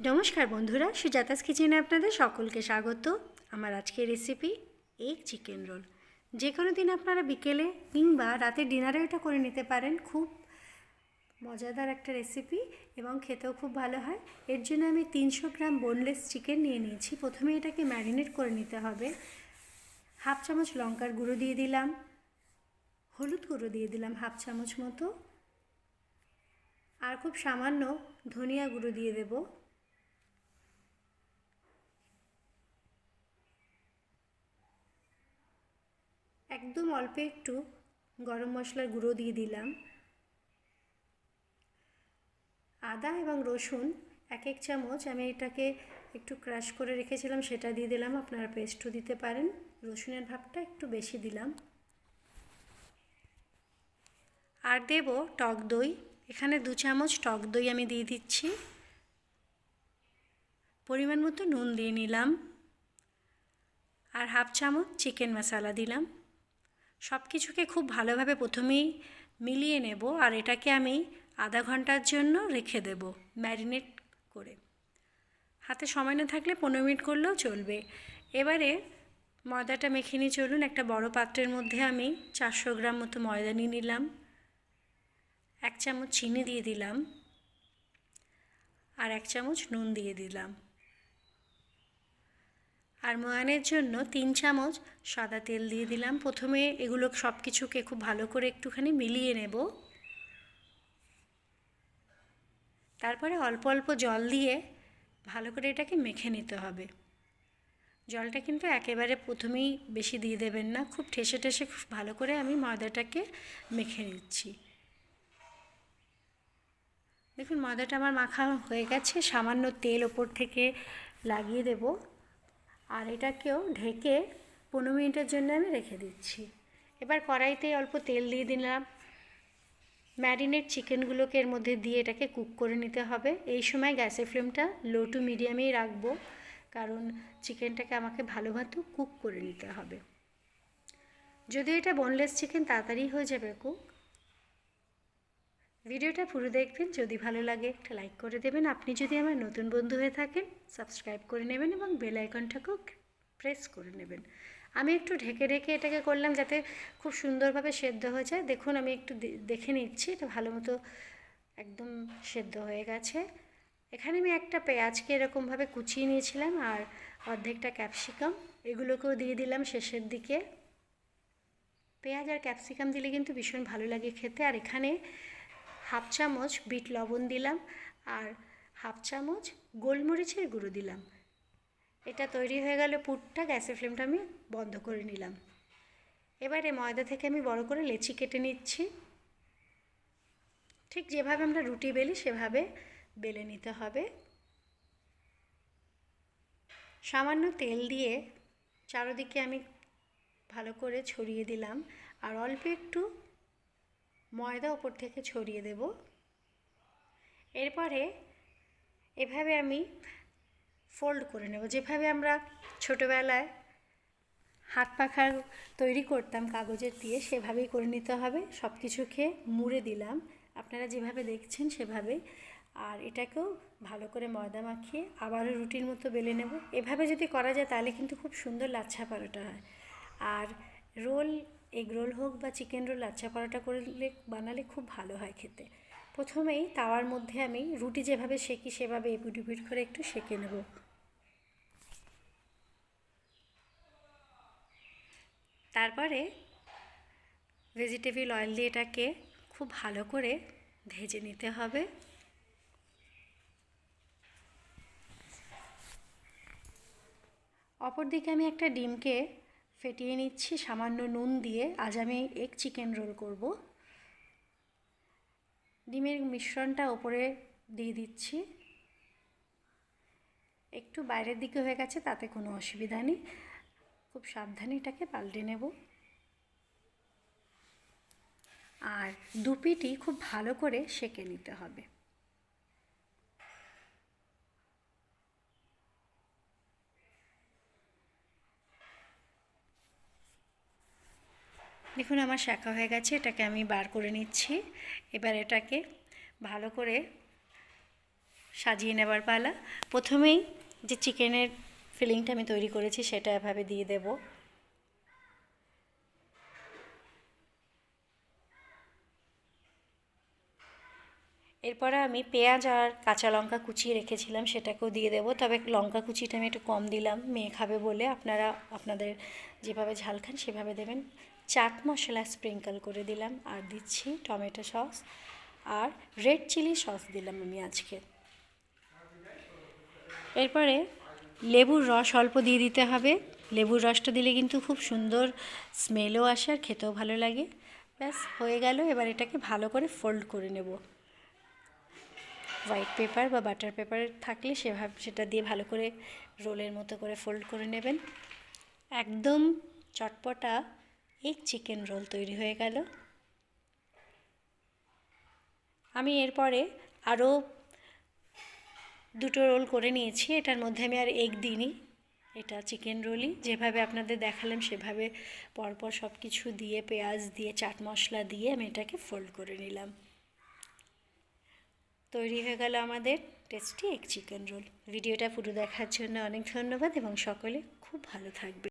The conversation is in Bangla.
নমস্কার বন্ধুরা, সুজাতাস কিচেনে আপনাদের সকলকে স্বাগত। আমার আজকের রেসিপি এগ চিকেন রোল যে কোনো দিন আপনারা বিকেলে কিংবা রাতে ডিনারে এটা করে নিতে পারেন। খুব মজাদার একটা রেসিপি এবং খেতেও খুব ভালো হয়। এর জন্য আমি তিনশো গ্রাম বোনলেস চিকেন নিয়ে নিয়েছি। প্রথমে এটাকে ম্যারিনেট করে নিতে হবে। হাফ চামচ লঙ্কার গুঁড়ো দিয়ে দিলাম। হলুদ গুঁড়ো দিয়ে দিলাম হাফ চামচ মতো। আর খুব সামান্য ধনিয়া গুঁড়ো দিয়ে দেবো। একদম অল্প একটু গরম মশলার গুঁড়ো দিয়ে দিলাম। আদা এবং রসুন এক এক চামচ, আমি এটাকে একটু ক্রাশ করে রেখেছিলাম, সেটা দিয়ে দিলাম, আপনারা পেস্টও দিতে পারেন। রসুনের ভাবটা একটু বেশি দিলাম। আর দেব টক দই, এখানে দু চামচ টক দই আমি দিয়ে দিচ্ছি। পরিমাণ মতো নুন দিয়ে নিলাম। আর হাফ চামচ চিকেন মশলা দিলাম। সব কিছুকে খুব ভালোভাবে প্রথমেই মিলিয়ে নেব আর এটাকে আমি আধা ঘণ্টার জন্য রেখে দেব ম্যারিনেট করে। হাতে সময় না থাকলে পনেরো মিনিট করলেও চলবে। এবারে ময়দাটা মেখে নিয়ে চলুন। একটা বড় পাত্রের মধ্যে আমি চারশো গ্রাম মতো ময়দা নিয়ে নিলাম। এক চামচ চিনি দিয়ে দিলাম। আর এক চামচ নুন দিয়ে দিলাম। আর ময়ানের জন্য তিন চামচ সাদা তেল দিয়ে দিলাম। প্রথমে এগুলো সব কিছুকে খুব ভালো করে একটুখানি মিলিয়ে নেব। তারপরে অল্প অল্প জল দিয়ে ভালো করে এটাকে মেখে নিতে হবে। জলটা কিন্তু একেবারে প্রথমেই বেশি দিয়ে দেবেন না। খুব ঠেসে ঠেসে খুব ভালো করে আমি ময়দাটাকে মেখে নিচ্ছি। দেখুন ময়দাটা আমার মাখা হয়ে গেছে। সামান্য তেল ওপর থেকে লাগিয়ে দেবো। আর এটাকেও ঢেকে পনেরো মিনিটের জন্য আমি রেখে দিচ্ছি। এবার কড়াইতে অল্প তেল দিয়ে দিলাম। ম্যারিনেট চিকেনগুলোকে এর মধ্যে দিয়ে এটাকে কুক করে নিতে হবে। এই সময় গ্যাসের ফ্লেমটা লো টু মিডিয়ামেই রাখব, কারণ চিকেনটাকে আমাকে ভালোভাবে কুক করে নিতে হবে। যদি এটা বোনলেস চিকেন তাড়াতাড়ি হয়ে যাবে কুক ভিডিওটা পুরো দেখবেন, যদি ভালো লাগে একটা লাইক করে দেবেন। আপনি যদি আমার নতুন বন্ধু হয়ে থাকেন সাবস্ক্রাইব করে নেবেন এবং বেল আইকনটাকেও প্রেস করে নেবেন। আমি একটু ঢেকে ঢেকে এটাকে করলাম যাতে খুব সুন্দরভাবে সেদ্ধ হয়ে যায়। দেখুন, আমি একটু দেখে নিচ্ছি, এটা ভালো মতো একদম সেদ্ধ হয়ে গেছে। এখানে আমি একটা পেঁয়াজকে এরকমভাবে কুচিয়ে নিয়েছিলাম আর অর্ধেকটা ক্যাপসিকাম এগুলোকেও দিয়ে দিলাম শেষের দিকে। পেঁয়াজ আর ক্যাপসিকাম দিলে কিন্তু ভীষণ ভালো লাগে খেতে। আর এখানে হাফ চামচ বিট লবণ দিলাম আর হাফ চামচ গোলমরিচের গুঁড়ো দিলাম। এটা তৈরি হয়ে গেল পুরটা, গ্যাসের ফ্লেমটা আমি বন্ধ করে নিলাম। এবারে ময়দা থেকে আমি বড় করে লেচি কেটে নিচ্ছি। ঠিক যেভাবে আমরা রুটি বেলি সেভাবে বেলে নিতে হবে। সামান্য তেল দিয়ে চারোদিকে আমি ভালো করে ছড়িয়ে দিলাম আর অল্প একটু ময়দা ওপর থেকে ছড়িয়ে দেব। এরপরে এভাবে আমি ফোল্ড করে নেব। যেভাবে আমরা ছোটোবেলায় হাত পাখা তৈরি করতাম কাগজের দিয়ে, সেভাবেই করে নিতে হবে। সব কিছুকে মুড়ে দিলাম। আপনারা যেভাবে দেখছেন সেভাবে আর এটাকেও ভালো করে ময়দা মাখিয়ে আবারও রুটির মতো বেলে নেব। এভাবে যদি করা যায় তাহলে কিন্তু খুব সুন্দর লাচ্ছা পরোটা হয়। আর রোল এগ রোল হোক বা চিকেন রোল, লাচ্ছা পরোটা করলে, বানালে খুব ভালো হয় খেতে। প্রথমেই তাওয়ার মধ্যে আমি রুটি যেভাবে সেকি সেভাবে এপিট উপিট করে একটু সেকে নেব। তারপরে ভেজিটেবিল অয়েল দিয়ে এটাকে খুব ভালো করে ভেজে নিতে হবে। অপরদিকে আমি একটা ডিমকে ফেটিয়ে নিচ্ছি, সামান্য নুন দিয়ে। আজ আমি এগ চিকেন রোল করব। ডিমের মিশ্রণটা ওপরে দিয়ে দিচ্ছি। একটু বাইরের দিকে হয়ে গেছে, তাতে কোনো অসুবিধা নেই। খুব সাবধানে এটাকে পাল্টে নেব। আর দুপিটি খুব ভালো করে সেকে নিতে হবে। দেখুন, আমার শাখা হয়ে গেছে, এটাকে আমি বার করে নিচ্ছি। এবার এটাকে ভালো করে সাজিয়ে নেবার পালা। প্রথমেই যে চিকেনের ফিলিংটা আমি তৈরি করেছি, সেটা এভাবে দিয়ে দেব। এরপরে আমি পেঁয়াজ আর কাঁচা লঙ্কা কুচিয়ে রেখেছিলাম, সেটাকেও দিয়ে দেবো। তবে লঙ্কা কুচিটা আমি একটু কম দিলাম, মেয়ে খাবে বলে। আপনারা, আপনাদের যেভাবে ঝাল খান, সেভাবে দেবেন। চাট মশলা স্প্রিঙ্কল করে দিলাম, আর দিচ্ছি টমেটো সস। আর রেড চিলি সস দিলাম আমি আজকে। এরপরে লেবুর রস অল্প দিয়ে দিতে হবে। লেবুর রসটা দিলে কিন্তু খুব সুন্দর স্মেলও আসে আর খেতেও ভালো লাগে। ব্যাস, হয়ে গেল। এবার এটাকে ভালো করে ফোল্ড করে নেব। হোয়াইট পেপার বা বাটার পেপার থাকলে সেভাবে, সেটা দিয়ে ভালো করে রোলের মতো করে ফোল্ড করে নেবেন। একদম চটপটা এক চিকেন রোল তৈরি হয়ে গেল। আমি এরপরে আরও দুটো রোল করে নিয়েছি, এটার মধ্যে আমি আর এগ দিইনি। এটা চিকেন রোলই, যেভাবে আপনাদের দেখালাম সেভাবে পরপর সব কিছু দিয়ে, পেঁয়াজ দিয়ে, চাট মশলা দিয়ে আমি এটাকে ফোল্ড করে নিলাম। তৈরি হয়ে গেল আমাদের টেস্টি এক চিকেন রোল। ভিডিওটা পুরো দেখার জন্য অনেক ধন্যবাদ এবং সকলে খুব ভালো থাকবে